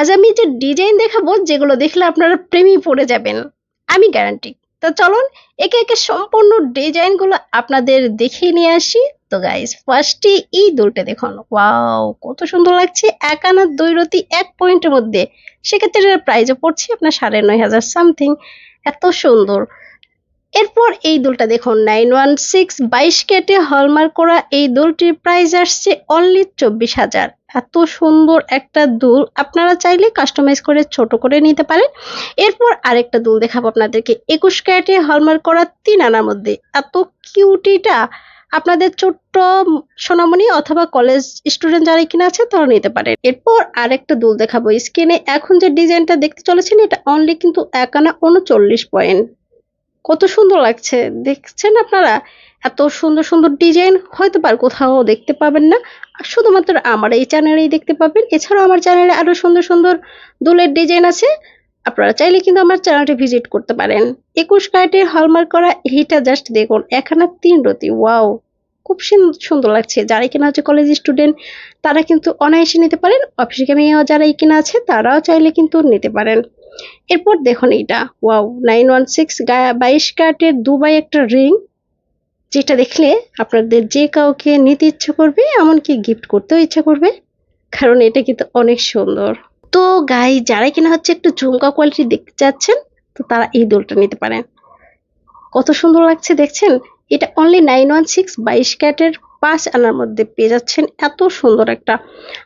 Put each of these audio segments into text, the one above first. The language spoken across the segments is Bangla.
আজ আমি যে ডিজাইন দেখাবো, যেগুলো দেখলে আপনারা প্রেমে পড়ে যাবেন, আমি গ্যারান্টি তো চলুন, একে একে সম্পূর্ণ ডিজাইনগুলো আপনাদের দেখিয়ে নিয়ে আসি। তো গাইস ফার্স্টে এই দুলটা দেখুন। ওয়াও কত সুন্দর লাগছে। এক আনার দৈরতি এক পয়েন্টের মধ্যে। সেক্ষেত্রে প্রাইজও পড়ছে আপনার সাড়ে নয় হাজার সামথিং এত সুন্দর। এরপর এই দুলটা দেখুন। নাইন ওয়ান সিক্স বাইশ কেটে হলমার্ক করা এই দুলটির প্রাইস আসছে অনলি চব্বিশ হাজার। এত সুন্দর একটা দুল। আপনারা চাইলে কাস্টমাইজ করে ছোট করে নিতে পারেন। এরপর আরেকটা দুল দেখাবো আপনাদেরকে। একুশ ক্যারেটে হলমার্ক করা তিন আনার মধ্যে। এত কিউটিটা আপনাদের ছোট্ট সোনামণি অথবা কলেজ স্টুডেন্ট যারা কিনা আছে তারা নিতে পারেন। এরপর আরেকটা দুল দেখাবো। স্ক্রিনে এখন যে ডিজাইনটা দেখতে চলেছেন, এটা অনলি কিন্তু এক আনা উনচল্লিশ পয়েন্ট কত সুন্দর লাগছে। দেখছেন আপনারা? এত সুন্দর সুন্দর ডিজাইন হয়তো পার কোথাও দেখতে পাবেন না। শুধুমাত্র আমার এই চ্যানেলেই দেখতে পাবেন। এছাড়াও আমার চ্যানেলে আরও সুন্দর সুন্দর দুলের ডিজাইন আছে। আপনারা চাইলে কিন্তু আমার চ্যানেলটি ভিজিট করতে পারেন। একুশ কার্টের হলমার্ক করা এইটা জাস্ট দেখুন এখানে তিন রতি। ওয়াও! খুব সুন- সুন্দর লাগছে। যারা কিনা হচ্ছে কলেজ স্টুডেন্ট তারা কিন্তু অনায়াসে নিতে পারেন। অফিসে মেয়েও যারা কিনা আছে, তারাও চাইলে কিন্তু নিতে পারেন। এরপর দেখুন এইটা। ওয়াও নাইন ওয়ান সিক্স বাইশ কার্টের দুবাই একটা রিং, যেটা দেখলে আপনাদের যে কাউকে নিতে ইচ্ছা করবে, এমনকি গিফট করতেও ইচ্ছা করবে, কারণ এটা কিন্তু অনেক সুন্দর। তো গাই, যারা কিনা হচ্ছে একটু ঝুমকা কোয়ালিটি দেখতে চাচ্ছেন, তো তারা এই দোলটা নিতে পারেন। কত সুন্দর লাগছে দেখছেন? এটা অনলি নাইন ওয়ান সিক্স বাইশ ক্যাটের পাঁচ আনার মধ্যে পেয়ে যাচ্ছেন এত সুন্দর একটা।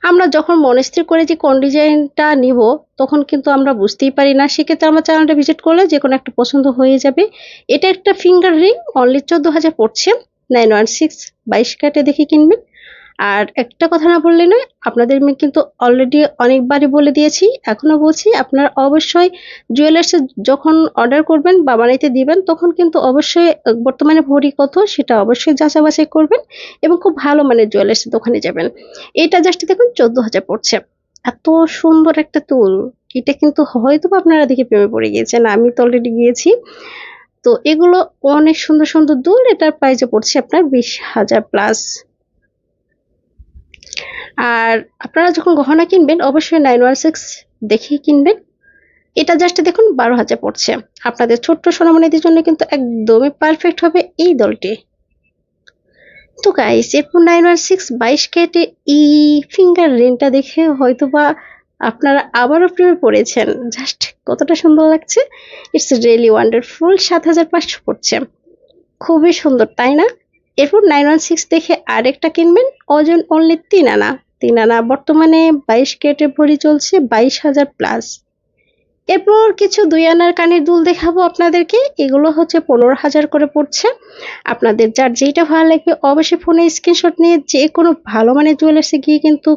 আমরা যখন মনস্থির করে যে কোন ডিজাইনটা নিব, তখন কিন্তু আমরা বুঝতেই পারি না। সেক্ষেত্রে আমার চ্যানেলটা ভিজিট করলে যে কোনো একটা পছন্দ হয়ে যাবে। এটা একটা ফিঙ্গার রিং অনলি চোদ্দ হাজার পড়ছে। নাইন ওয়ান সিক্স বাইশ কাটে দেখে কিনবেন। আর একটা কথা না বললে নয়, আপনাদের আমি কিন্তু অলরেডি অনেকবারই বলে দিয়েছি, এখনও বলছি আপনারা অবশ্যই জুয়েলার্সে যখন অর্ডার করবেন বা বানাইতে দিবেন, তখন কিন্তু অবশ্যই বর্তমানে ভরি কত সেটা অবশ্যই যাচাই বাছাই করবেন এবং খুব ভালো মানের জুয়েলার্সের দোকানে যাবেন। এটা জাস্ট দেখুন চোদ্দ হাজার পড়ছে। এত সুন্দর একটা তুল, এটা কিন্তু হয়তো আপনারা দেখে প্রেমে পড়ে গিয়েছেন, আমি তো অলরেডি গিয়েছি। তো এগুলো অনেক সুন্দর সুন্দর দুল, এটার প্রাইসে পড়ছে আপনার বিশ হাজার প্লাস আর আপনারা যখন গহনা কিনবেন, অবশ্যই নাইন ওয়ান সিক্স দেখেই কিনবেন। এটা জাস্ট দেখুন, বারো হাজার পড়ছে। আপনাদের ছোট্ট সোনামণিদের জন্য কিন্তু একদমই পারফেক্ট হবে এই দলটি। তো গাইস এরপর নাইন ওয়ান সিক্স বাইশ কেটে ই ফিঙ্গার রিংটা দেখে হয়তো বা আপনারা আবারও প্রেমে পড়েছেন। জাস্ট কতটা সুন্দর লাগছে। ইটস রিয়েলি ওয়ান্ডারফুল সাত হাজার পাঁচশো পড়ছে। খুবই সুন্দর, তাই না? এরপর নাইন ওয়ান সিক্স দেখে আরেকটা কিনবেন। ওজন অনলি তিন আনা। তিন আনা বর্তমানে বাইশ কেটে ভরি চলছে বাইশ হাজার প্লাস এরপর কিছু দুই আনার কানের দুল দেখাবো আপনাদেরকে। এগুলো হচ্ছে পনেরো হাজার করে পড়ছে। আপনাদের যার যেটা ভালো লাগবে অবশ্যই ফোনে স্ক্রিনশট নিয়ে যে কোনো ভালো মানের জুয়েলার্সে গিয়ে কিন্তু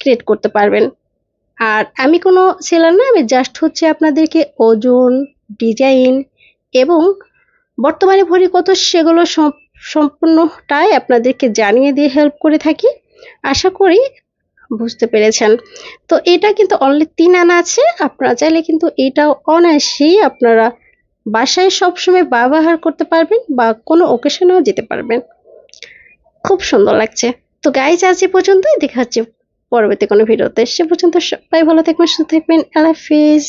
ক্রিয়েট করতে পারবেন। আর আমি কোনো সেলার না, আমি জাস্ট হচ্ছে আপনাদেরকে ওজন ডিজাইন এবং বর্তমানে ভরি কত সেগুলো সম- সম্পূর্ণটাই আপনাদেরকে জানিয়ে দিয়ে হেল্প করে থাকি। আশা করি বুঝতে পেরেছেন। তো এটা কিন্তু অনলি তিন আনা আছে। আপনারা চাইলে কিন্তু এটাও অনায়াসেই আপনারা বাসায় সবসময় ব্যবহার করতে পারবেন বা কোনো ওকেশনেও যেতে পারবেন। খুব সুন্দর লাগছে। তো গাইজ আজ এ পর্যন্তই। দেখা হচ্ছে পরবর্তী কোনো ভিডিওতে। সে পর্যন্ত সবাই ভালো থাকবেন, সুস্থ থাকবেন। আল্লাহ হাফিজ।